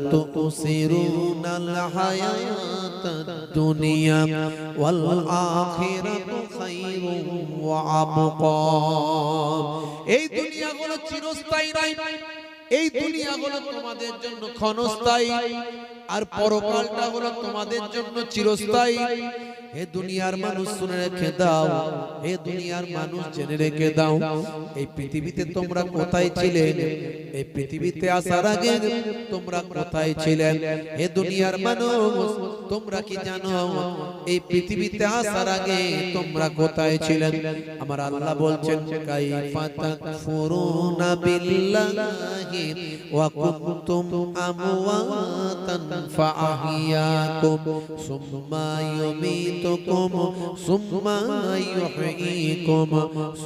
تؤثرون الحياة الدنيا والآخرة خير وأبقى এই দুনিয়াগুলো চিরস্থায়ী নয় এই দুনিয়াগুলো তোমাদের জন্য ক্ষণস্থায়ী আর পরকালটা হলো তোমাদের জন্য চিরস্থায়ী হে দুনিয়ার মানুষ শুনে রেখে দাও। হে দুনিয়ার মানুষ জেনে রেখে দাও। এই পৃথিবীতে তোমরা কোথায় ছিলে? এই পৃথিবীতে আসার আগে তোমরা কোথায় ছিলেন হে দুনিয়ার মানুষ তোমরা কি জানো? এই পৃথিবীতে আসার আগে তোমরা কোথায় ছিলেন? আমার আল্লাহ বলছেন কাইফা তাকফুরুনা বিল্লাহি ওয়া কুনতুম আমওয়াতান ফাআহিয়াকুম সুম্মা ইউমীতুকুম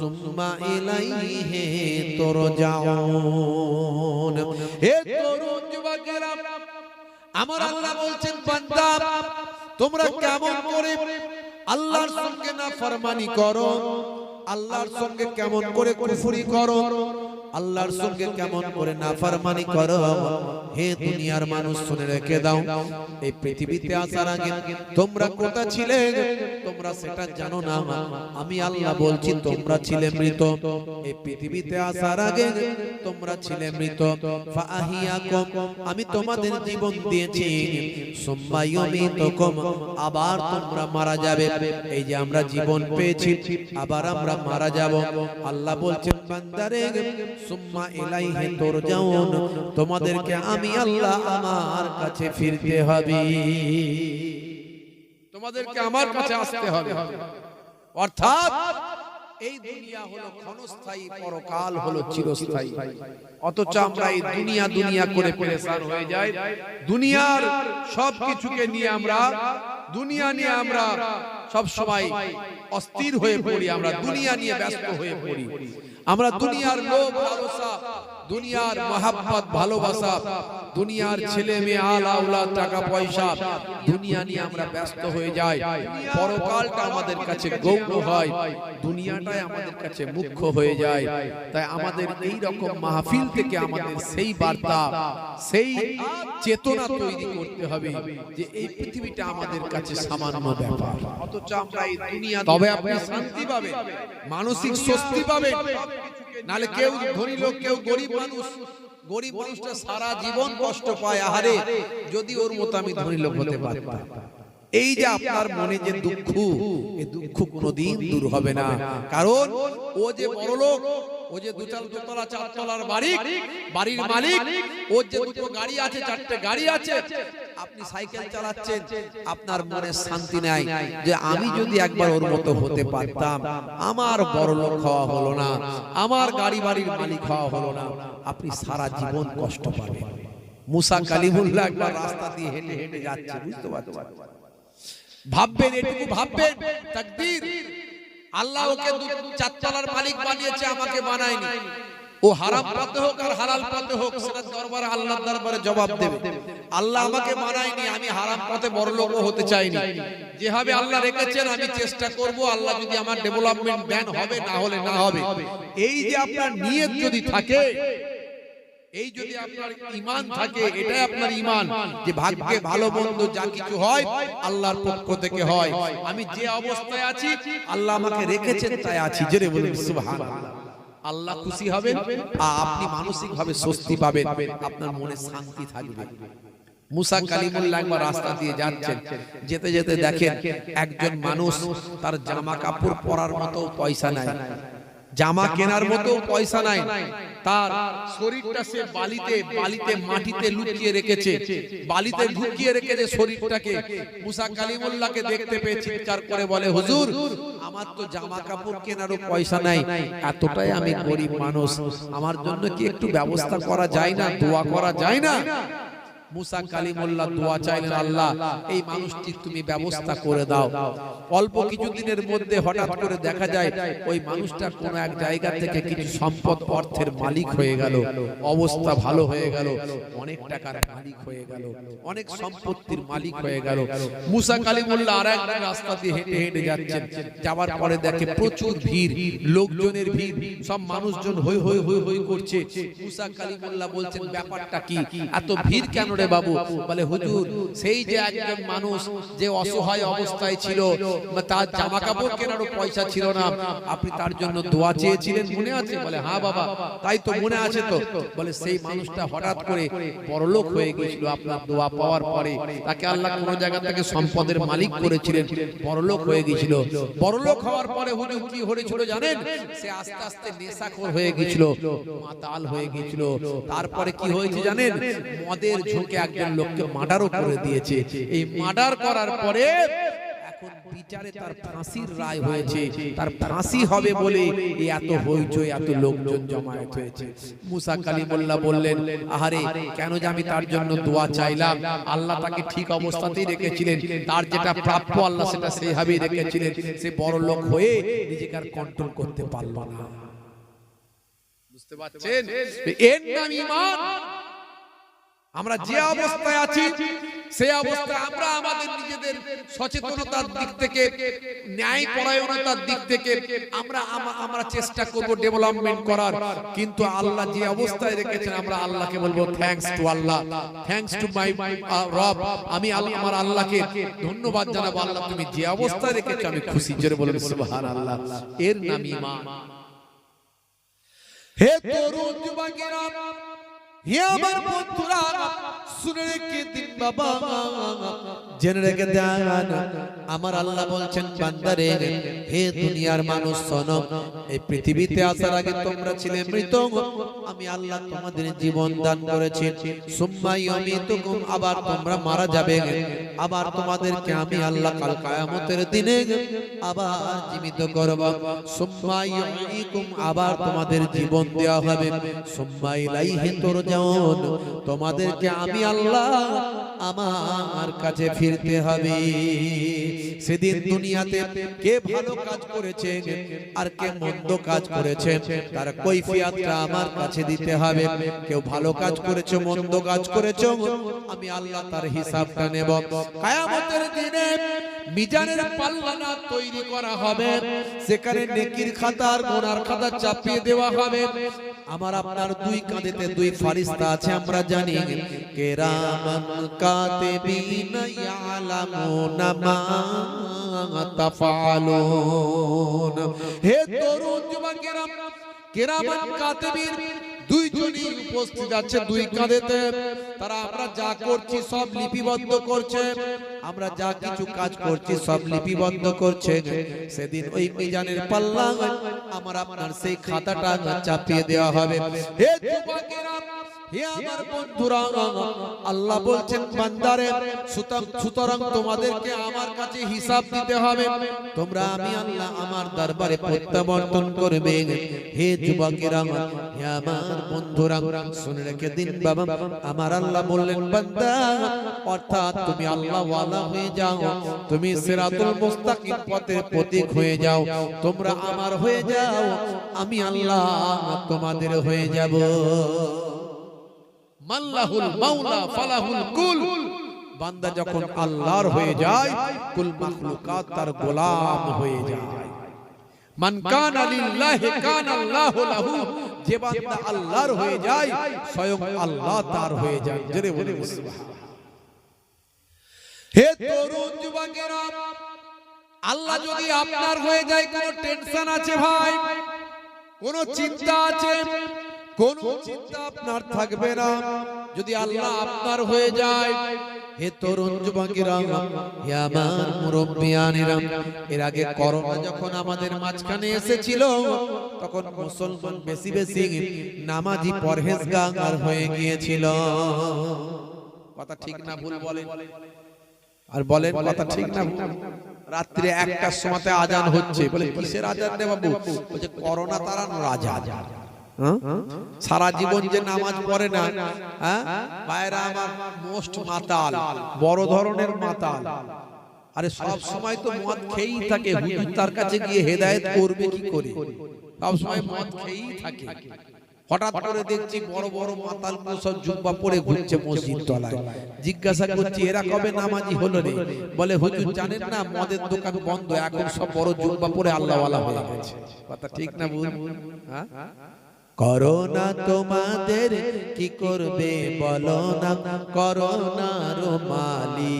সুম্মা ইলাইহি তুরজাউন। হে তরুণ যুবকেরা, আমার আল্লাহ বলছেন, বান্দা, তোমরা কেমন করে আল্লাহর সঙ্গে না ফরমানি করো, আল্লাহর সঙ্গে কেমন করে কুফরি করো আল্লাহর সঙ্গে কেমন করে না ফরমানি করো হে দুনিয়ার মানুষ শুনে রেখে দাও। এই পৃথিবীতে আসার আগে তোমরা কোথা ছিলে? তোমরা সেটা জানো না। আমি আল্লাহ বলছি তোমরা ছিলে মৃত। এই পৃথিবীতে আসার আগে তোমরা ছিলে মৃত। ফাহিয়াকুম আমি তোমাদের জীবন দিয়েছি। সুম্মায়ুমিতুকুম আবার তোমরা মারা যাবে। এই যে আমরা জীবন পেয়েছি আবার আমরা মারা যাব। আল্লাহ বলছেন বান্দারে সুম্মা ইলাইহি তুরজাউন। তোমাদেরকে আমি আল্লাহ আমার কাছে ফিরতে হবে। তোমাদেরকে আমার কাছে আসতে হবে। অর্থাৎ এই দুনিয়া হলো ক্ষণস্থায়ী পরকাল হলো চিরস্থায়ী। অথচ আমরা এই দুনিয়া দুনিয়া করে পেরেশান হয়ে যাই। দুনিয়ার সব কিছুকে নিয়ে আমরা দুনিয়া নিয়ে আমরা সব সময় অস্থির হয়ে পড়ি আমরা দুনিয়া নিয়ে ব্যস্ত হয়ে পড়ি। আমরা দুনিয়ার লোভ লালসা দুনিয়ার মহাব্বত ভালোবাসা দুনিয়ার ছেলে মেয়ে আল আউলাদ টাকা পয়সা দুনিয়া নিয়ে আমরা ব্যস্ত হয়ে যাই। পরকালটা আমাদের কাছে গৌণ হয় দুনিয়াটাই আমাদের কাছে মুখ্য হয়ে যায়। তাই আমাদের এই রকম মাহফিল থেকে আমাদের সেই বার্তা সেই চেতনা তৈরি করতে হবে যে এই পৃথিবীটা আমাদের কাছে সামান্য ব্যাপার। অথচ আমরা এই দুনিয়া তবে আপনি শান্তি পাবেন মানসিক স্বস্তি পাবেন নালে কেউ ধনী লোক, কেউ গরিব মানুষ। গরিব মানুষটা সারা জীবন কষ্ট পায়। আহারে, যদি ওর মতো আমি ধনী লোক হতে পারতাম। এই যে আপনার মনে যে দুঃখ এই দুঃখ কোনোদিন দূর হবে না। কারণ ও যে বড় লোক ও যে দুতলা দুতলা চারতলার বাড়ি বাড়ির মালিক ওর যে দুটো গাড়ি আছে চারটে গাড়ি আছে আপনি সাইকেল চালাচ্ছেন আপনার মনে শান্তি নাই যে আমি যদি একবার ওর মতো হতে পারতাম আমার বড় লোক হওয়া হলো না আমার গাড়ি বাড়ির মালিক হওয়া হলো না আপনি সারা জীবন কষ্ট পাবেন। মুসা কালিমুল্লাহ একবার রাস্তা দিয়ে হেঁটে হেঁটে যাচ্ছে বুঝতে পারছেন? ভাববেন এটুকু ভাববেন তাকবীর। আল্লাহ ওকে চারতলার মালিক বানিয়েছে আমাকে বানায়নি। ও হারাম পথে হোক আর হালাল পথে হোক সেটা দরবারে আল্লাহর দরবারে জবাব দেবে। আল্লাহ আমাকে মানায়নি আমি হারাম পথে বড় লোক হতে চাইনি। যেভাবে আল্লাহ রেখেছেন আমি চেষ্টা করব আল্লাহ যদি আমার ডেভেলপমেন্ট ব্যান হবে না হলে না হবে। এই যে আপনার নিয়ত যদি থাকে এই যদি আপনার ইমান থাকে এটাই আপনার ইমান। যে ভাগ্যে ভালো মন্দ যা কিছু হয় আল্লাহর পক্ষ থেকে হয়। আমি যে অবস্থায় আছি আল্লাহ আমাকে রেখেছেন তাই আছি। জেরে বলুন সুবহানাল্লাহ আল্লাহ। খুশি হবেন আর আপনি মানসিক ভাবে স্বস্তি পাবেন। আপনার মনে শান্তি থাকবে। মুসা কালিমুল্লাহ একবার রাস্তা দিয়ে যাচ্ছেন। যেতে যেতে দেখেন একজন মানুষ তার জামা কাপড় পরার মতো পয়সা নাই। জামা কেনার মতো পয়সা নাই। তার শরীরটা সে বালিতে বালিতে, মাটিতে লুকিয়ে রেখেছে। বালিতে ঢুকিয়ে রেখেছে শরীরটাকে। মুসা কালিমুল্লাহকে দেখতে পেয়ে চিৎকার করে বলে, হুজুর, আমার তো জামা কাপড় কেনারও পয়সা নাই। এতটাই আমি গরিব মানুষ। আমার জন্য কি একটু ব্যবস্থা করা যায় না? দোয়া করা যায় না? মুসা কালিমুল্লাহ দোয়া চাইলেন আল্লাহ এই মানুষটি তুমি ব্যবস্থা করে দাও। অল্প কিছুদিনের মধ্যে হঠাৎ করে দেখা যায় ওই মানুষটা কোন এক জায়গা থেকে কিছু সম্পদ অর্থের মালিক হয়ে গেল অবস্থা ভালো হয়ে গেল অনেক টাকার মালিক হয়ে গেল অনেক সম্পত্তির মালিক হয়ে গেল। মুসা কালিমুল্লাহ আর এক রাস্তা দিয়ে হেঁটে হেঁটে যাচ্ছেন যাওয়ার পরে দেখে প্রচুর ভিড় লোকজনের ভিড় সব মানুষজন হই হই হই হই করছে মুসা কালিমুল্লাহ বলছেন ব্যাপারটা কি এত ভিড় কেন রে রে বাবু, বলে, হুজুর, সেই যে একজন মানুষ যে অসহায় অবস্থায় ছিল তার জামা কাপড় কেনারও পয়সা ছিল না, আপনি তার জন্য দোয়া চেয়েছিলেন, মনে আছে? বলে হ্যাঁ বাবা, তাই তো মনে আছে তো। বলে, সেই মানুষটা হঠাৎ করে বড়লোক হয়ে গিয়েছিল আপনার দোয়া পাওয়ার পরে। তাকে আল্লাহ কোন জায়গা থেকে সম্পদের মালিক করেছিলেন বড়লোক হয়ে গিয়েছিল বড়লোক হওয়ার পরে হুজুর কি হয়েছিল জানেন? সে আস্তে আস্তে নেশাখোর হয়ে গিয়েছিল মাতাল হয়ে গিয়েছিল তারপরে কি হয়েছে জানেন? মদের ঝোঁকে একজন লোককে মার্ডারও করে দিয়েছে। এই মার্ডার করার পরে এখন বিচারে তার ফাঁসির রায় হয়েছে। তার ফাঁসি হবে বলে এত হইচই এত লোকজন জমায়েত হয়েছে। মুসা কালিমুল্লাহ বললেন আহারে কেন যে আমি তার জন্য দোয়া চাইলাম? আল্লাহ তাকে ঠিক অবস্থাতেই রেখেছিলেন। তার যেটা প্রাপ্য আল্লাহ সেটা সেইভাবেই রেখেছিলেন। সে বড় লোক হয়ে নিজেকে আর কন্ট্রোল করতে পারল না। বুঝতে পারছেন? এর নাম ঈমান। আমরা যে অবস্থায় আছি সেই অবস্থায় আমরা আমাদের নিজেদের সচেতনতার দিক থেকে ন্যায় পরায়ণতার দিক থেকে আমরা আমরা চেষ্টা করব ডেভেলপমেন্ট করার। কিন্তু আল্লাহ যে অবস্থায় রেখেছেন আমরা আল্লাহকে বলব thanks to Allah thanks to my রব আমি আমার আল্লাহকে ধন্যবাদ জানাব আল্লাহ তুমি যে অবস্থায় রেখেছো আমি খুশি জোরে বলব সুবহানাল্লাহ। এর নাম ঈমান হে তরুণ যুবকেরা হে আমার বন্ধুরা শুনে রেখে দিন বাবা। জেনে রেখে দেন আমার আল্লাহ বলছেন বান্দারে হে দুনিয়ার মানুষ শোনো এই পৃথিবীতে আসার আগে তোমরা ছিলে মৃত আমি আল্লাহ তোমাদের জীবন দান করেছি। সুম্মাই অমিতুকুম আবার তোমরা মারা যাবে। আবার তোমাদেরকে আমি আল্লাহ কাল কায়ামতের দিনে আবার জীবিত করব। সুম্মাই ইউইকুম আবার তোমাদের জীবন দেওয়া হবে। সুম্মাই লাইহি তুরজাউন তোমাদেরকে আমি আল্লাহ আমার কাছে ফিরতে হবে। সেদিন দুনিয়াতে কে ভালো কাজ করেছে আর কে মন্দ কাজ করেছে তার কৈফিয়াতটা আমার কাছে দিতে হবে। কেউ ভালো কাজ করেছে মন্দ কাজ করেছে আমি আল্লাহ তার হিসাবটা নেব। কায়ামতের দিনে মিজানের পাল্লানা তৈরি করা হবে। সেখানে নেকির খাতা আর গোনার খাতা চাপিয়ে দেওয়া হবে। আমার আপনার দুই কাঁধেতে দুই ফারিস্তা আছে, আমরা জানি কেরামান কাতিবিন ইয়ালামুনা মা তাফালুন। হে তরুণ যুবকেরা কেরামান কাতিবিন দুইজনই উপস্থিত আছে দুই কাঁধেতে। তারা, আমরা যা করছি সব লিপিবদ্ধ করছে। আমরা যা কিছু কাজ করছি সব লিপিবদ্ধ করছে। সেদিন ওই মিজানের পাল্লা আমার আপনার সেই খাতাটা চাপিয়ে দেওয়া হবে। হে যুবকেরা হে আমার বন্ধুরা আল্লাহ বলছেন বান্দারে সুতরাং- তোমাদেরকে আমার কাছে হিসাব দিতে হবে। তোমরা আমি আল্লাহ আমার দরবারে প্রত্যাবর্তন করবে। হে যুবকেরা হে আমার বন্ধুরা শুনে রেখে দিন বাবা। আমার আল্লাহ বললেন বান্দা অর্থাৎ তুমি আল্লাহ ওয়ালা হয়ে যাও। তুমি সিরাতুল মুস্তাকিম পথের প্রতীক হয়ে যাও। তোমরা আমার হয়ে যাও আমি আল্লাহ তোমাদের হয়ে যাব। মাল্লাহুল মাওলা ফালাহুল কুল। বান্দা যখন আল্লাহর হয়ে যায় কুল মাখলুকাত তার গোলাম হয়ে যায়। মান কানা লিল্লাহি কানা আল্লাহু লাহু। যে বান্দা আল্লাহর হয়ে যায় স্বয়ং আল্লাহ তার হয়ে যায় জেরে বলে হে তরুণ যুবকেরা আল্লাহ যদি আপনার হয়ে যায় কোনো টেনশন আছে ভাই? কোনো চিন্তা আছে? কোন চিন্তা আপনার থাকবে না। যদি আল্লাহ আপনার হয়ে যায়, হে তরুণ যুবকেরা, হে আমার মুরব্বিয়ানেরা, এর আগে করোনা যখন আমাদের মাঝখানে এসেছিল, তখন মুসলমান বেশি বেশি নামাজি পরহেজগার হয়ে গিয়েছিল। কথা ঠিক না ভুল বলেন? আর বলেন কথা ঠিক না রাত্রে একটার সময়তে আজান হচ্ছে। বলে, কিসের আজান রে বলছে, করোনা তাড়ানোর আজান? সারা জীবন যে নামাজ পড়ে না হ্যাঁ? ভাইরা আমার মোস্ট মাতাল বড় ধরনের মাতাল। আরে সব সময় তো মদ খেয়েই থাকে হুজুর তার কাছে গিয়ে হেদায়েত করবে কি করে? সব সময় মদ খেয়েই থাকে। হঠাৎ করে দেখছি বড় বড় মাতাল সব জুব্বা পরে ঘুরছে মসজিদ তলায়। জিজ্ঞাসা করছি এরা কবে নামাজি হলো রে? বলে হুজুর জানেন না মদের দোকান বন্ধ এখন সব বড় জুব্বা পরে আল্লাহওয়ালা হয়ে গেছে। কথা ঠিক না ভুল হ্যাঁ করোনা তোমাদের কি করবে বলো না? করোনার মালি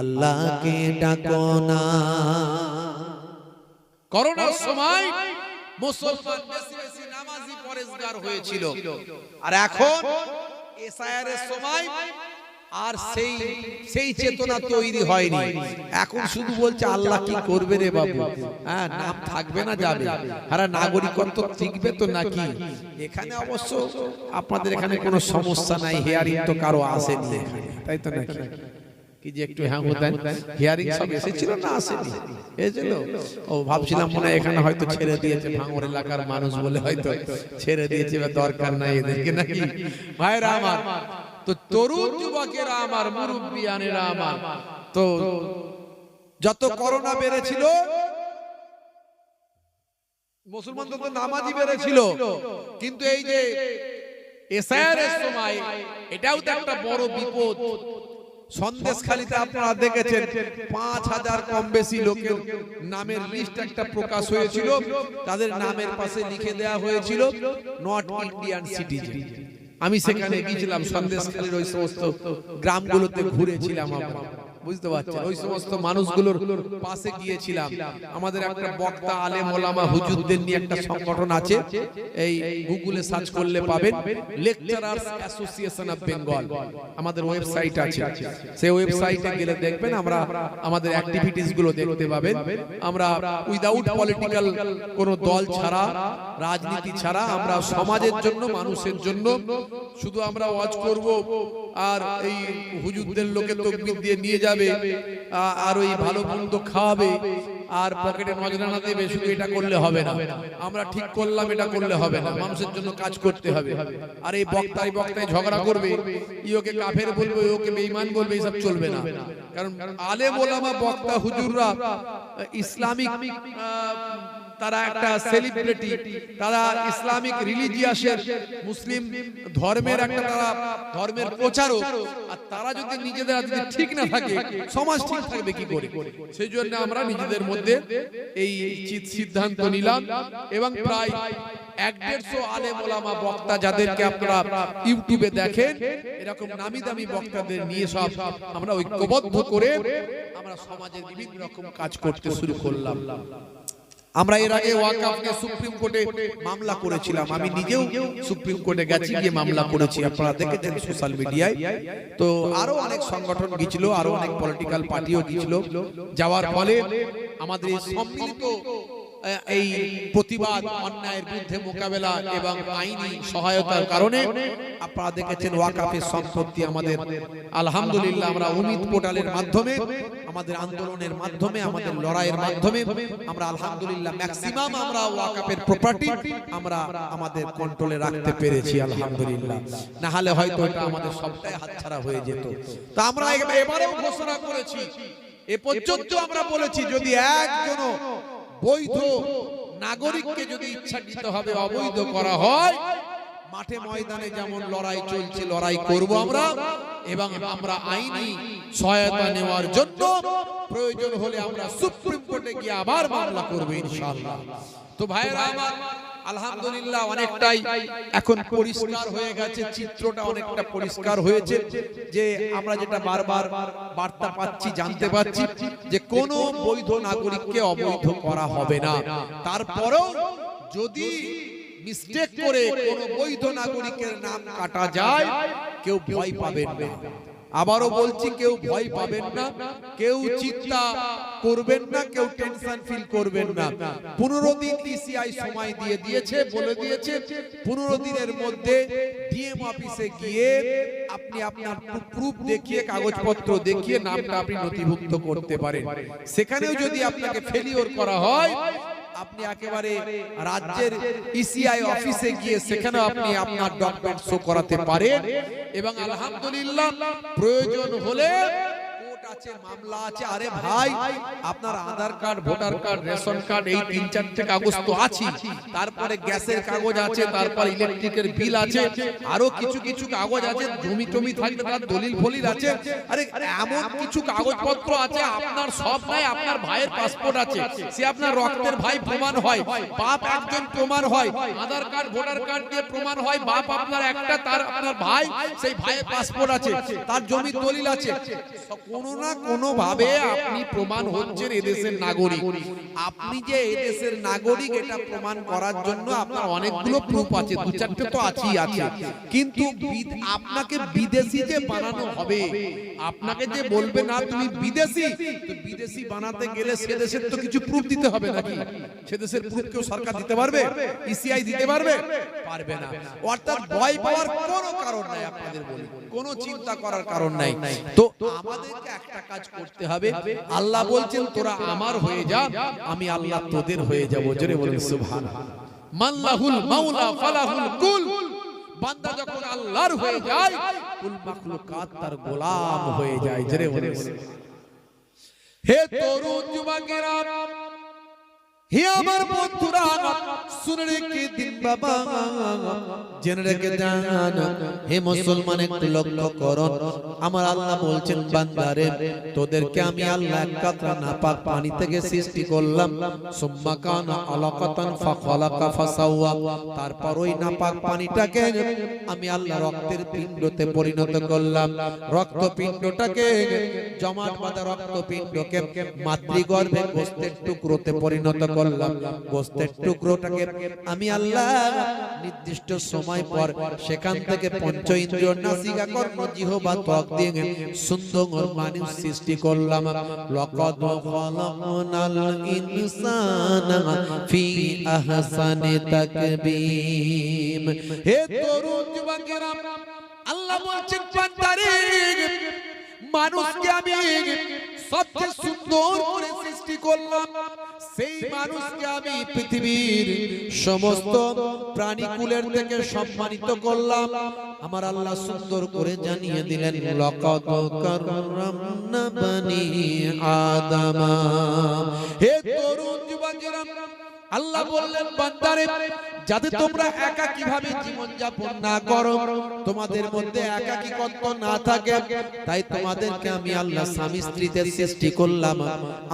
আল্লাহকে ডাকো না। করোনার সময় মুসলমান বেশি বেশি নামাজি পরেজগার হয়েছিল। আর এখন এসআইআর এর সময় আর সেই সেই চেতনা তৈরি হয়নি। এখন শুধু বলছে আল্লাহ কি করবে রে বাবু? হ্যাঁ নাম থাকবে না যাবে। আর নাগরিকত্ব টিকবে তো নাকি? এখানে অবশ্য আপনাদের এখানে কোনো সমস্যা নাই হেয়ারিং তো কারও আসেনি তাই তো নাকি? কি যে একটু হ্যাঁ হতেন হিয়ারিং সব এসেছিল না আসেনি? এসেছিল? ও ভাবছিলাম মনে হয় এখানে হয়তো ছেড়ে দিয়েছে ভাঙর এলাকার মানুষ বলে হয়তো ছেড়ে দিয়েছে বা দরকার নাই এদেরকে নাকি? ভাইরা আমার তো তরুণ যুবকেরা আমার মুরব্বিয়ানেরা আমার। তো যত করোনা বেড়েছিল মুসলমান তো নামাজি বেড়েছিল। কিন্তু এই যে সময়, এটাও তো একটা বড় বিপদ। সন্দেশখালিতে আপনারা পাঁচ হাজার কম বেশি নামের লিস্ট একটা প্রকাশ হয়েছিল। তাদের নামের পাশে লিখে দেওয়া হয়েছিল নট ইন্ডিয়ান সিটিজেন আমি সেখানে গিয়েছিলাম সন্দেশখালীর ওই সমস্ত গ্রামগুলোতে ঘুরেছিলাম আমরা। বুঝতে পারছেন? ওই সমস্ত মানুষগুলোর পাশে গিয়েছিলাম। আমাদের একটা বক্তা আলেম ওলামা হুজুরদের নিয়ে একটা সংগঠন আছে। এই গুগলে সার্চ করলে পাবেন লেকচারার্স অ্যাসোসিয়েশন অফ বেঙ্গল আমাদের ওয়েবসাইট আছে। সেই ওয়েবসাইটে গেলে দেখবেন আমরা আমাদের অ্যাক্টিভিটিসগুলো দেখতে পাবেন। আমরা উইদাউট পলিটিক্যাল কোনো দল ছাড়া রাজনীতি ছাড়া আমরা সমাজের জন্য মানুষের জন্য শুধু আমরা ওয়াজ করব। আর এই হুজুরদের লোকে তকবির দিয়ে নিয়ে যাবে আর ওই ভালো মন্দ খাওয়াবে আর পকেটে নজরানা দেবে, শুধু এটা করলে হবে না। আমরা ঠিক করলাম, এটা করলে হবে না। মানুষের জন্য কাজ করতে হবে। আর এই বক্তায় বক্তায় ঝগড়া করবে ইওকে কাফের বলবে ওকে বেঈমান বলবে, এসব চলবে না। কারণ আলেম ওলামা বক্তা হুজুররা ইসলামিক তারা একটা সেলিব্রিটি তারা ইসলামিক রিলিজিয়াসের মুসলিম ধর্মের একটা তারা ধর্মের প্রচারক। আর তারা যদি নিজেদের যদি ঠিক না থাকে, সমাজ ঠিক থাকবে কি করে? সেই জন্য আমরা নিজেদের মধ্যে এই সিদ্ধান্ত নিলাম এবং প্রায় এক দেড়শো আলেম ওলামা বক্তা যাদেরকে আপনারা ইউটিউবে দেখেন, এরকম নামি দামি বক্তাদের নিয়ে সব আমরা ঐক্যবদ্ধ করে আমরা সমাজের বিভিন্ন রকম কাজ করতে শুরু করলাম। আমরা এর আগে ওয়াকাফকে সুপ্রিম কোর্টে মামলা করেছিলাম। আমি নিজেও সুপ্রিম কোর্টে গেছি গিয়ে মামলা করেছি। আপনারা দেখেছেন সোশ্যাল মিডিয়ায়। তো আরও অনেক সংগঠন গিয়েছিল আরও অনেক পলিটিক্যাল পার্টিও গিয়েছিল যাওয়ার ফলে আমাদের সম্মিলিত এই প্রতিবাদ অন্যায়ের বিরুদ্ধে মোকাবেলা এবং আইনি সহায়তার কারণে আপনারা দেখেছেন ওয়াকাফের সম্পত্তি আমাদের আলহামদুলিল্লাহ আমরা উমিদ পোর্টালের মাধ্যমে আমাদের আন্দোলনের মাধ্যমে আমাদের লড়াইয়ের মাধ্যমে আমরা আলহামদুলিল্লাহ ম্যাক্সিমাম আমরা ওয়াকাফের প্রপার্টি আমরা আমাদের কন্ট্রোলে রাখতে পেরেছি আলহামদুলিল্লাহ। না হলে হয়তো এটা আমাদের সবটাই হাতছাড়া হয়ে যেত। তা আমরা এবার- এবারেও ঘোষণা করেছি। এ পর্যন্ত আমরা বলেছি যদি একজনও বৈধ নাগরিককে যদি ইচ্ছাকৃতভাবে অবৈধ করা হয় মাঠে ময়দানে যেমন লড়াই চলছে লড়াই করব আমরা এবং আমরা আইনি সহায়তা নেওয়ার জন্য প্রয়োজন হলে আমরা সুপ্রিম কোর্টে গিয়ে আবার মামলা করব ইনশাআল্লাহ। তো ভাইয়েরা আমার আলহামদুলিল্লাহ, অনেকটাই এখন পরিষ্কার হয়ে গেছে, চিত্রটা অনেকটা পরিষ্কার হয়েছে, যে আমরা যেটা বারবার বার্তা পাচ্ছি, জানতে পাচ্ছি, যে কোনো বৈধ নাগরিককে অবৈধ করা হবে না। তারপরেও যদি মিস্টেক করে কোনো বৈধ নাগরিকের নাম কাটা যায়, কেউ ভয় পাবেন না। আবারও বলছি, কেউ ভয় পাবেন না, কেউ চিন্তা করবেন না, কেউ টেনশন ফিল করবেন না। পনেরো দিন ডিসিআই সময় দিয়ে দিয়েছে, বলে দিয়েছে, পনেরো দিনের মধ্যে ডিএম অফিসে গিয়ে আপনি আপনার প্রুফ দেখিয়ে, কাগজপত্র দেখিয়ে নামটা আপনি নথিভুক্ত করতে পারেন। সেখানেও যদি আপনাকে ফেলিওর করা হয় আপনি একেবারে রাজ্যের ইসিআই অফিসে গিয়ে সেখানে আপনি আপনার ডকুমেন্ট শো করাতে পারেন। এবং আলহামদুলিল্লাহ প্রয়োজন হলে আছে মামলা আছে আরে ভাই আপনার Aadhaar card voter card ration card এই তিন চারটে কাগজ তো আছে। তারপরে গ্যাসের কাগজ আছে তারপর ইলেকট্রিকের বিল আছে। আরও কিছু কিছু কাগজ আছে জমি টমি থাকলে তার দলিল ফলিল আছে। আরে এমন কিছু কাগজপত্র আছে আপনার সব নাই আপনার ভাইয়ের পাসপোর্ট আছে। সে আপনার রক্তের ভাই প্রমাণ হয়। বাপ একজন প্রমাণ হয়। আধার কার্ড ভোটার কার্ড দিয়ে প্রমাণ হয়। বাপ আপনার একটা তার আপনার ভাই সেই ভাইয়ের পাসপোর্ট আছে তার জমির দলিল আছে কোনো না কোনো ভাবে আপনি প্রমাণ হচ্ছেন এদেশের নাগরিক। আপনি যে এদেশের নাগরিক, এটা প্রমাণ করার জন্য আপনার অনেকগুলো প্রুফ আছে, দু চারটে তো আছেই, আছে। কিন্তু আপনাকে বিদেশি যে বানানো হবে, আপনাকে যে বলবে, না, তুমি বিদেশি, তো বিদেশি বানাতে গেলে সে দেশের তো কিছু প্রুফ দিতে হবে নাকি? সে দেশের প্রুফ কেউ সরকার দিতে পারবে? ইসিআই দিতে পারবে? পারবে না। অর্থাৎ ভয় পাওয়ার কোনো কারণ নাই আপনাদের বলি কোনো চিন্তা করার কারণ নাই। তো আমাদেরকে একটা কাজ করতে হবে। আল্লাহ বলছেন তোরা আমার হয়ে যা আমি আল্লাহ তোদের হয়ে যাব। জোরে বলেন সুবহান মাল্লাহুল মাওলা ফালাহুল কুল। বান্দা যখন আল্লাহর হয়ে যায় কুল মাখলুকাত তার গোলাম হয়ে যায়। জোরে বলেন হে তরুণ যুবকেরা হে আমার বন্ধুরা শুনে রেখে দিন বাবা। জেনে রেখে হে মুসলমান, একটু লক্ষ্য আমার আল্লাহ বলছেন, বান্দারে, তোদেরকে আমি আল্লাহ এক কাতরা পানি থেকে সৃষ্টি করলাম। সুম্মা আলাকাতান তারপর ওই নাপাক পানিটাকে আমি আল্লাহ রক্তের পিণ্ডতে পরিণত করলাম। রক্ত পিণ্ডটাকে জমাট বাঁধা রক্ত পিণ্ডকে মাতৃগর্ভে গোস্তের টুকরোতে পরিণত করলাম। গোস্তের টুকরোটাকে আমি আল্লাহ নির্দিষ্ট সময় পর সেখান থেকে পঞ্চ ইন্দ্রিয় নাসিকা কর্ম জিহবা ত্বক দিয়ে সুন্দর মানুষ সৃষ্টি করলাম। লকদ খলাকনাল ইনসানা ফি আহসানি তাকবীম হে তরুণ যুবকেরা, আল্লাহ বলছেন, বান্দারে মানুষকে আমি সবচেয়ে সুন্দর করে সৃষ্টি করলাম, সেই মানুষকে আমি পৃথিবীর সমস্ত প্রাণীকুলের থেকে সম্মানিত করলাম। আমার আল্লাহ সুন্দর করে জানিয়ে দিলেন লকাত কাররামনা বানি আদামা। হে তরুণ যুবকেরা আল্লাহ বললেন বান্দারে যাতে তোমরা একা কীভাবে জীবন যাপন না করো? তোমাদের মধ্যে একাকিত্ব না থাকে। তাই তোমাদেরকে আমি আল্লাহ স্বামী স্ত্রীতে সৃষ্টি করলাম।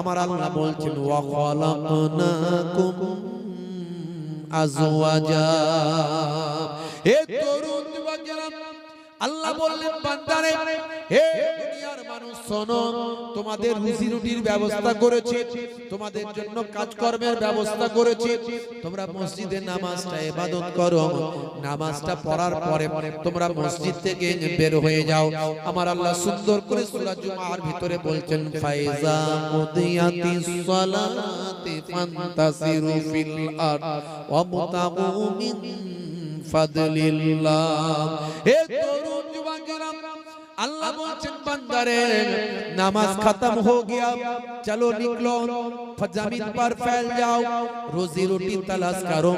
আমার আল্লাহ বলছেন ওয়া খালাকনাকুম আজওয়াজা। হে তরুণ যুবকেরা আল্লাহ বললেন, বান্দারে, হে দুনিয়ার মানুষ, শোনো, তোমাদের রুজি রুটির ব্যবস্থা করেছি, তোমাদের জন্য কাজকর্মের ব্যবস্থা করেছি। তোমরা মসজিদে নামাজটা ইবাদত করো, নামাজটা পড়ার পরে তোমরা মসজিদ থেকে বের হয়ে যাও। আমার আল্লাহ সুন্দর করে সূরা জুমার ভিতরে বলছেন, ফাইজা মুদিয়াতিস সালাতি ফান্তাসিরু ফিল আরদ ওয়াবতাগু মিন ফাদলিল্লাহ। হে তরুণ যুবকেরা আল্লাহ বলছেন বান্দারে নামাজ খতম হো গিয়া চলো নিকলো জমিন পর ফেল যাও রোজি রুটি তালাশ করো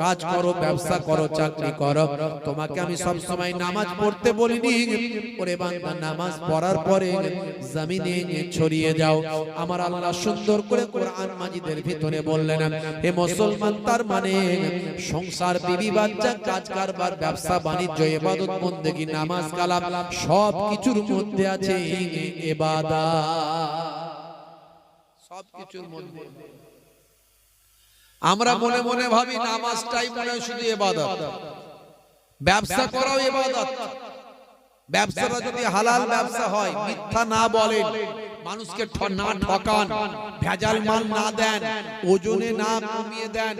কাজ করো ব্যবসা করো চাকরি করো তোমাকে আমি সব সময় নামাজ পড়তে বলিনি ওরে বান্দা নামাজ পড়ার পরে জমিনে ছড়িয়ে যাও আমার আল্লাহ সুন্দর করে কোরআন মাজিদের ভিতরে বললেন হে মুসলমান তার মানে, মানে সংসার বিবি বাচ্চা কাজ কারবার ব্যবসা বাণিজ্য ইবাদত বন্দেগী নামাজ কালাম সব কিছুর মধ্যে আছে ইবাদত সব কিছুর মধ্যে। আমরা মনে মনে ভাবি নামাজটাই মনে হয় শুধু এবাদত। ব্যবসা করাও এবাদত। ব্যবসাটা যদি হালাল ব্যবসা হয় মিথ্যা না বলেন মানুষকে না ঠকান ভেজাল মাল না দেন ওজনে না কমিয়ে দেন।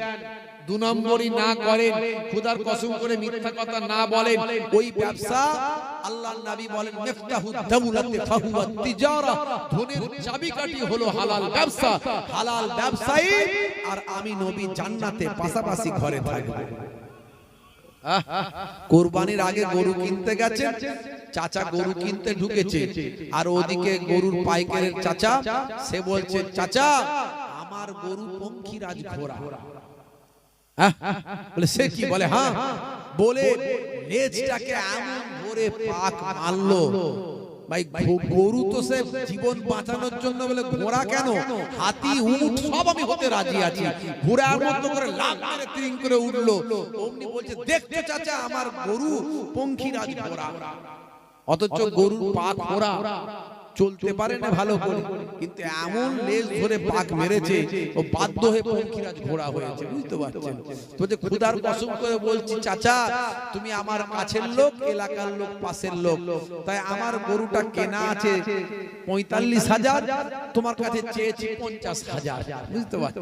দু নম্বরই না করেন। খুদার কসম করে মিথ্যা কথা না বলেন। ওই ব্যবসা চাবিকাঠি হলো হালাল ব্যবসা। হালাল ব্যবসায়ী আর আমি পাশাপাশি ঘরে কোরবানির আগে গরু কিনতে গেছে চাচা গরু কিনতে ঢুকেছে। আর ওদিকে গরুর পাইকারের চাচা সে বলছে চাচা আমার গরু পঙ্খিরাজ আহ, বলে, সে কি বলে? হ্যাঁ। বলে লেজটাকে এমন ধরে পাক মারলো। ভাই গরু তো সে জীবন বাঁচানোর জন্য বলে ঘোড়া কেন? হাতি, উট, সব আমি হতে রাজি আছি। ঘোড়ার মতো করে লাভ মেরে তিরিং করে উঠল। অমনি বলছে দেখতে চাচা, আমার গরু পঙ্খিরাজ ঘোড়া। অথচ গরুর পা ঘোড়া চলতে পারে না ভালো করে। কিন্তু এমন লেজ ধরে পাক মেরেছে ও বাধ্য হয়ে পঙ্খিরাজ ঘোড়া হয়েছে বুঝতে পারছেন? তো যে খুদার কসম করে বলছি চাচা তুমি আমার কাছের লোক এলাকার লোক পাশের লোক। তাই আমার গরুটা কেনা আছে পঁয়তাল্লিশ হাজার তোমার কাছে চেয়েছি পঞ্চাশ হাজার বুঝতে পারছ।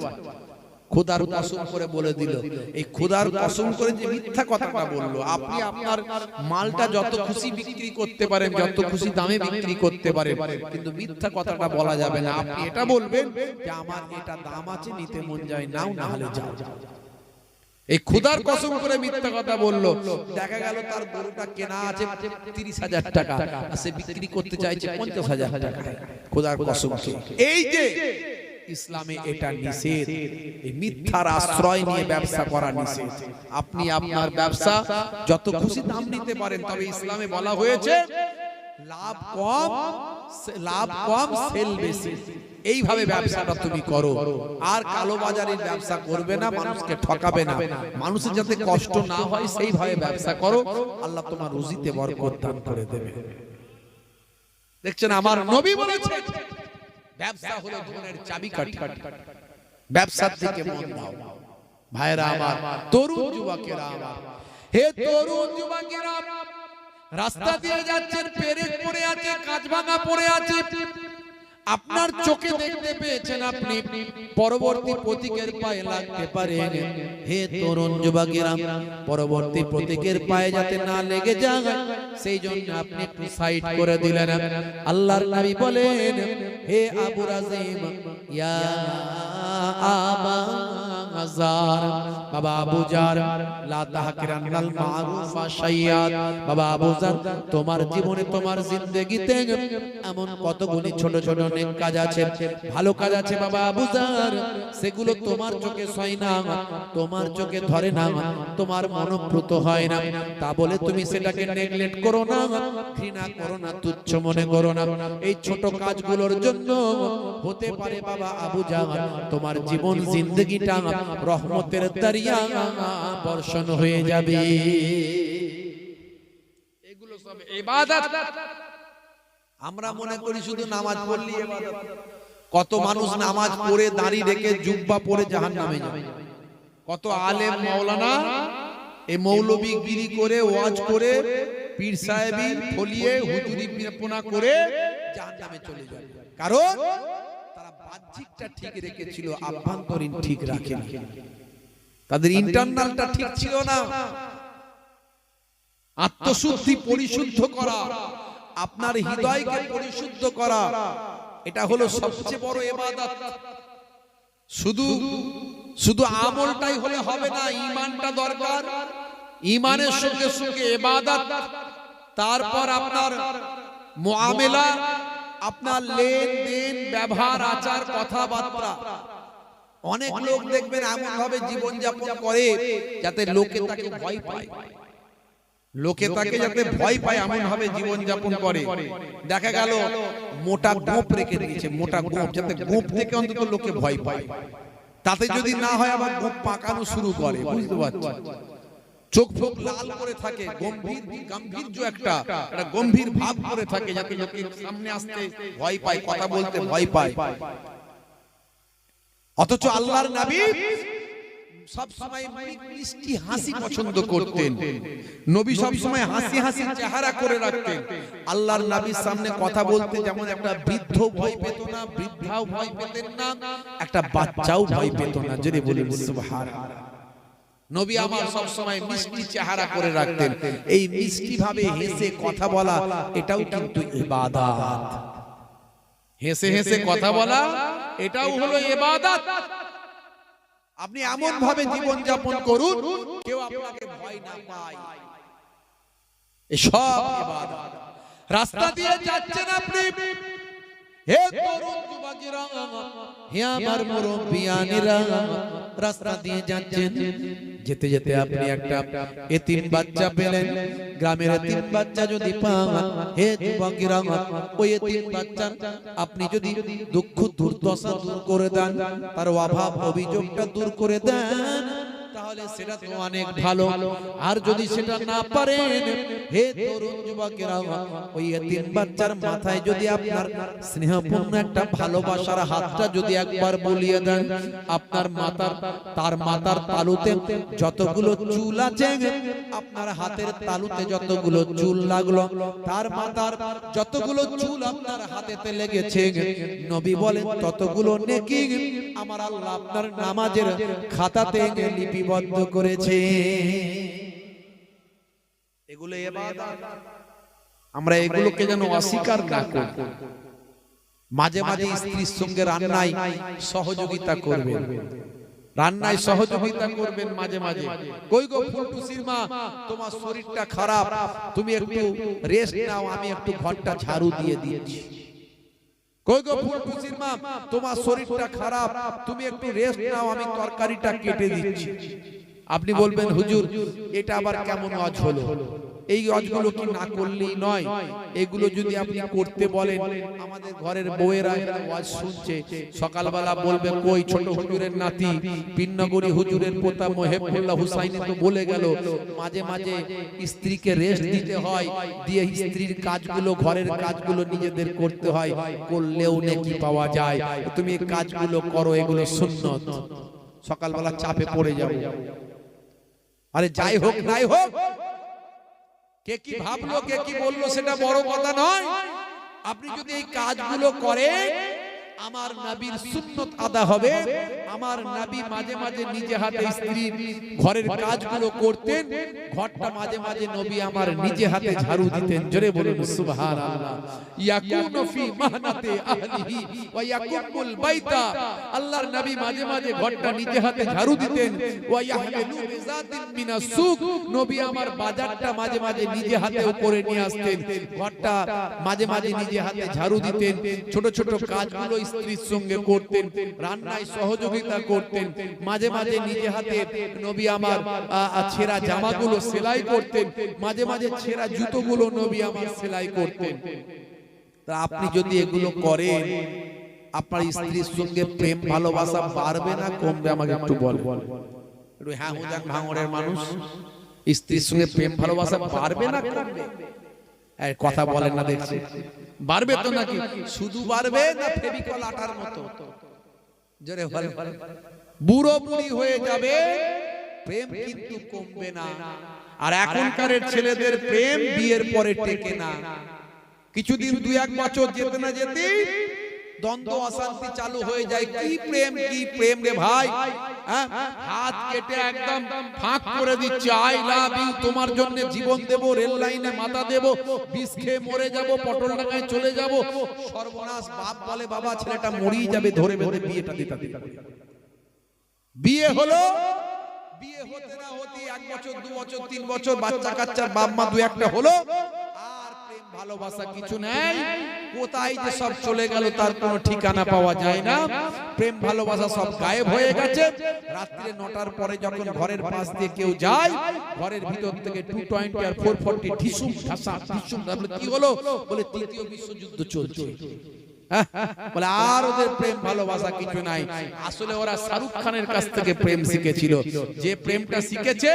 খোদার কসম করে বলে দিল। এই খোদার কসম করে যে মিথ্যা কথাটা বলল, আপনি আপনার মালটা যত খুশি বিক্রি করতে পারেন, যত খুশি দামে বিক্রি করতে পারেন, কিন্তু মিথ্যা কথাটা বলা যাবে না। আপনি এটা বলবেন যে আমার এটা দাম আছে, নিতে মন যায়, নাও না হলে যাও। এই খুদার কসম করে মিথ্যা কথা বলল। দেখা গেল তার গরুটা কেনা আছে তিরিশ হাজার টাকা, আর সে বিক্রি করতে চাইছে পঞ্চাশ হাজার টাকা। খুদার কসম। এই যে ইসলামে এটা নিষেধ। এই মিথ্যার আশ্রয় নিয়ে ব্যবসা করা নিষেধ। আপনি আপনার ব্যবসা যত খুশি দাম নিতে পারেন তবে ইসলামে বলা হয়েছে লাভ কম লাভ কম সেল বেশি। এইভাবে ব্যবসাটা তুমি করো। আর কালো বাজারের ব্যবসা করবে না মানুষকে ঠকাবে না। মানুষের যাতে কষ্ট না হয় সেইভাবে ব্যবসা করো। আল্লাহ তোমার রুজিতে বরকত দান করে দেবে। দেখছেন আমার নবী বলেছে ব্যবসা হলো জীবনের চাবিকাঠি ব্যবসার দিকে মন দাও। ভাইরা আমার তরুণ যুবকেরা আমার। হে তরুণ যুবকেরা রাস্তা দিয়ে যাচ্ছেন পেরেক পড়ে আছে কাঁচ ভাঙা পড়ে আছে। আপনার চোখে দেখতে পেয়েছেন আপনি। পরবর্তী প্রতীকের পায়ে লাগতে পারেন। হে তরুণ যুবকেরা পরবর্তী প্রতীকের পায়ে যাতে না লেগে যায় সেই জন্য আপনি একটু সাইড করে দিলেন। আল্লাহর নবী বলেন হে আবু রাজিম ইয়া আবা আজার বাবা আবুজার লা তাহকিরান্নাল মারুফা শাইয়াত। বাবা আবুজার তোমার জীবনে তোমার জিন্দেগিতে এমন কতগুলি ছোট ছোট নেক কাজ আছে? ভালো কাজ আছে বাবা আবুজার সেগুলো তোমার চোখে সয় না, তোমার চোখে ধরে না, তোমার মনোপ্রুত হয় না। তা বলে তুমি সেটাকে নেগলেক্ট করো না, ঘৃণা করো না, তুচ্ছ মনে করো না। এই ছোট কাজগুলোর জন্য হতে পারে বাবা আবু জাহান তোমার জীবন, জিন্দগিটা রহমতের দরিয়া বর্ষণ হয়ে যাবে। এগুলো সব ইবাদত। আমরা মনে করি শুধু নামাজ পড়লি ইবাদত। কত মানুষ নামাজ পড়ে দাঁড়িয়ে রেখে জুব্বা পরে জাহান্নামে যাবে কত আলেম মাওলানা এই মৌলবী গিরি করে ওয়াজ করে পীর সাহেবী ফলিয়ে হুজুরি পোনা করে জাহান্নামে চলে যাবে। কারণ বাহ্যিকটা ঠিক রেখেছিল আভ্যন্তরীণ ঠিক রাখেনি তাদের ইন্টারনালটা ঠিক ছিল না। আত্মশুদ্ধি পরিশুদ্ধ করা। আপনার হৃদয়কে পরিশুদ্ধ করা। এটা হলো সবচেয়ে বড় এবাদত শুধু শুধু আমলটাই হলে হবে না ইমানটা দরকার। ইমানের সঙ্গে সঙ্গে এবাদত তারপর আপনার মুআমেলা আপনার লেনদেন ব্যবহার আচার কথাবার্তা। অনেক লোক দেখবেন এমন ভাবে জীবন যাপন করে যাতে লোকে তাকে ভয় পায়। লোকে তাকে যাতে ভয় পায় এমন ভাবে জীবন যাপন করে। দেখা গেল মোটা গোপ রেখে দিয়েছে মোটা গোপ যাতে গোপ থেকে অন্তত লোকে ভয় পায়। তাতে যদি না হয় আবার গোপ পাকানো শুরু করে বুঝতে পারছ চোখ ফোক লাল করে থাকে, গম্ভীর, গাম্ভীর্য একটা একটা গম্ভীর ভাব করে থাকে যাতে লোকে সামনে আসতে ভয় পায়, কথা বলতে ভয় পায়। অথচ আল্লাহর নবী সব সময় মিষ্টি হাসি পছন্দ করতেন। নবী সব সময় হাসি হাসি চেহারা করে রাখতেন। আল্লাহর নবীর সামনে কথা বলতে যেমন একটা বৃদ্ধ ভয় পেত না, বৃদ্ধাও ভয় পেতেন না, একটা বাচ্চাও ভয় পেত না যদি বলি সুবহানাল্লাহ। নবী আমার সব সময় মিষ্টি চেহারা করে রাখতেন। এই মিষ্টি ভাবে হেসে কথা বলা এটাও কিন্তু ইবাদত। হেসে হেসে কথা বলা এটাও হলো ইবাদত। আপনি এমন ভাবে জীবন যাপন করুন কেউ আপনাকে ভয় না পায়। সব ইবাদত। রাস্তা দিয়ে যাচ্ছেন আপনি। হে তরুণ যুবকেরা হে আমার মুরব্বিয়ানেরা রাস্তা দিয়ে যাচ্ছেন। যেতে যেতে আপনি একটা এতিম বাচ্চা পেলেন। গ্রামের এতিম বাচ্চা যদি পান হে যুবকেরা ওই এতিম বাচ্চা আপনি যদি দুঃখ দুর্দশা দূর করে দেন তার অভাব অভিযোগটা দূর করে দেন। তাহলে সেটা তো অনেক ভালো। আর যদি সেটা না পারেন হে তরুণ যুবকেরা ওই এতিম বাচ্চার মাথায় যদি আপনার স্নেহপূর্ণ একটা ভালোবাসার হাতটা যদি একবার বলিয়ে দেন আপনার মাতার তার মাতার তালুতে যতগুলো চুল আছে আপনার হাতের তালুতে যতগুলো চুল লাগল তার মাতার যতগুলো চুল আপনার হাতেতে লেগেছে নবী বলেন ততগুলো নেকি আমার আল্লাহ আপনার নামাজের খাতাতে লিপিবদ্ধ করেছে। এগুলো আমরা এগুলোকে যেন অস্বীকার না করি। মাঝে মাঝে স্ত্রীর সঙ্গে রান্নায় সহযোগিতা করবেন। রান্নায় সহযোগিতা করবেন মাঝে মাঝে কই গো ফুলটুসির মা তোমার শরীরটা খারাপ। তুমি একটু রেস্ট নাও আমি একটু ঘরটা ঝাড়ু দিয়ে দিয়েছি কই গো ফুলটুসির মা তোমার শরীরটা খারাপ তুমি একটু রেস্ট নাও আমি তরকারিটা কেটে দিচ্ছি। আপনি বলবেন হুজুর এটা আবার কেমন অজ হলো? এই অজগুলো কি না করলেই নয়? এগুলো যদি আপনি করতে বলেন আমাদের ঘরের বউয়েরা এরা ওয়াজ শুনছে। সকালবেলা বলবে কই ছোট হুজুরের নাতি? পিন্নগরি হুজুরের পোতা মোহেবুল্লাহ হুসাইন তো বলে গেল মাঝে মাঝে স্ত্রীকে রেস্ট দিতে হয় দিয়ে স্ত্রীর কাজগুলো ঘরের কাজগুলো নিজেদের করতে হয় করলেও নাকি পাওয়া যায়। তুমি এই কাজগুলো করো এগুলো সুন্নত। সকালবেলা চাপে পড়ে যাবে। আরে যাই হোক নাই হোক কে কি ভাবলো কে কি বলল সেটা বড় কথা নয়। আপনি যদি এই কাজগুলো করেন আমার নবীর সুন্নত আদা হবে আমার নবী মাঝে মাঝে নিজে হাতে স্ত্রীর ঘরের কাজগুলো করতেন ঘরটা মাঝে মাঝে নবী আমার নিজে হাতে ঝাড়ু দিতেন জোরে বলুন সুবহানাল্লাহ ইয়াকুনু ফি মাহনাতে আহলিহি ওয়া ইয়াকুমুল বাইতা আল্লাহর নবী মাঝে মাঝে ঘরটা নিজে হাতে ঝাড়ু দিতেন ওয়া ইয়াহমিলু বিজাতিন মিনাস সুক নবী আমার বাজারটা মাঝে মাঝে নিজে হাতে উপরে নিয়ে আসতেন ঘরটা মাঝে মাঝে নিজে হাতে ঝাড়ু দিতেন ছোট ছোট কাজগুলো স্ত্রীর সঙ্গে করতেন, রান্নায় সহযোগিতা করতেন, মাঝে মাঝে নিজে হাতে নবী আমার ছেঁড়া জামাগুলো সেলাই করতেন, মাঝে মাঝে ছেঁড়া জুতোগুলো নবী আমার সেলাই করতেন। তা আপনি যদি এগুলো করেন, আপনার স্ত্রীর সঙ্গে প্রেম, ভালোবাসা বাড়বে না, কমবে? আমাকে একটু একটু হ্যাঁ হুজান ভাঙড়ের মানুষ, স্ত্রীর সঙ্গে প্রেম, ভালোবাসা বাড়বে না, কমবে? কথা বলেন না দেখছি। বাড়বে তো নাকি? শুধু বাড়বে না ফেবিকল আটার মতো? জোরে বলে বুড়ো বুড়ি হয়ে যাবে প্রেম কিন্তু কমবে না। আর এখনকার ছেলেদের প্রেম বিয়ের পরে টেকে না। কিছুদিন দুই এক বছর যেতে না যেতে দ্বন্দ্ব অশান্তি চালু হয়ে যায়। কি প্রেম কি প্রেম রে ভাই? হ্যাঁ? হাত কেটে একদম ফাঁক করে দিচ্ছে। আই লাভ ইউ তোমার জন্য জীবন দেব রেল লাইনে মাথা দেব বিষ খেয়ে মরে যাব পটল ডাঙায় চলে যাব। সর্বনাশ বাপ বলে বাবা ছেলেটা মরেই যাবে ধরে ধরে বিয়েটা দিতে দিতে বিয়ে হলো? বিয়ে হতে না হতে এক বছর দু বছর তিন বছর বাচ্চা কাচ্চার বাপ মা দু একটা হলো? ভালোবাসা কিছু নেই। কোথায় যে সব চলে গেল তার কোনো ঠিকানা পাওয়া যায় না। প্রেম ভালোবাসা সব গায়েব হয়ে গেছে। রাত্রে নটার পরে যখন ঘরের পাশ দিয়ে কেউ যায় ঘরের ভিতর থেকে টু টোয়েন্টি আর ফোর ফোরটি ঠিসুম ঢাসা ঢিসুম তারপরে কি হলো? বলে তৃতীয় বিশ্বযুদ্ধ চলছে। হ্যাঁ? বলে আর ওদের প্রেম ভালোবাসা কিছু নাই। আসলে ওরা শাহরুখ খানের কাছ থেকে প্রেম শিখেছিল। যে প্রেমটা শিখেছে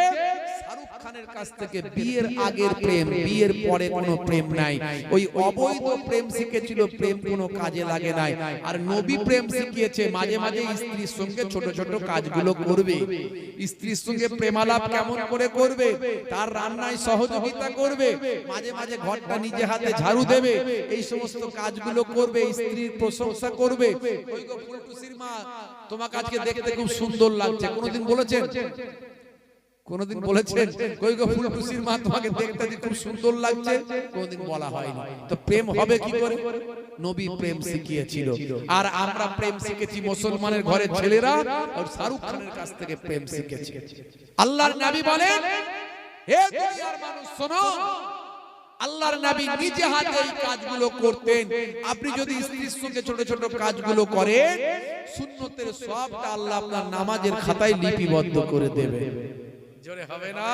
খানের কাছ থেকে বিয়ের আগের প্রেম বিয়ের পরে কোনো প্রেম নাই। ওই অবৈধ প্রেম শিখেছিল প্রেম কোনো কাজে লাগে নাই। আর নবী প্রেম শিখিয়েছে মাঝে মাঝে স্ত্রীর সঙ্গে ছোট ছোট কাজগুলো করবে। স্ত্রীর সঙ্গে প্রেমালাপ কেমন করে করবে? তার রান্নায় সহযোগিতা করবে। মাঝে মাঝে ঘরটা নিজে হাতে ঝাড়ু দেবে। এই সমস্ত কাজগুলো করবে স্ত্রীর প্রশংসা করবে। ওই গো ফুলটুসির মা তোমাকে আজকে দেখতে খুব সুন্দর লাগছে কোনোদিন বলেছেন কোনদিন বলেছেন কই গো ফুলটুসির মা তোমাকে দেখতে খুব সুন্দর লাগছে কোনদিন বলা হয়নি। তো প্রেম হবে কি করে? নবী প্রেম শিখিয়েছিল। আর আমরা প্রেম শিখেছি মুসলমানের ঘরের ছেলেরা আর শাহরুখ খানের কাছ থেকে প্রেম শিখেছি। আল্লাহর নবী বলেন হে দুনিয়ার মানুষ শোনো আল্লাহর নবী নিজে হাতে এই কাজগুলো করতেন। আপনি যদি স্ত্রীর সঙ্গে ছোট ছোট কাজগুলো করেন সুন্নতের সবটা আল্লাহ আপনার নামাজের খাতায় লিপিবদ্ধ করে দেবে জোরে হবে না।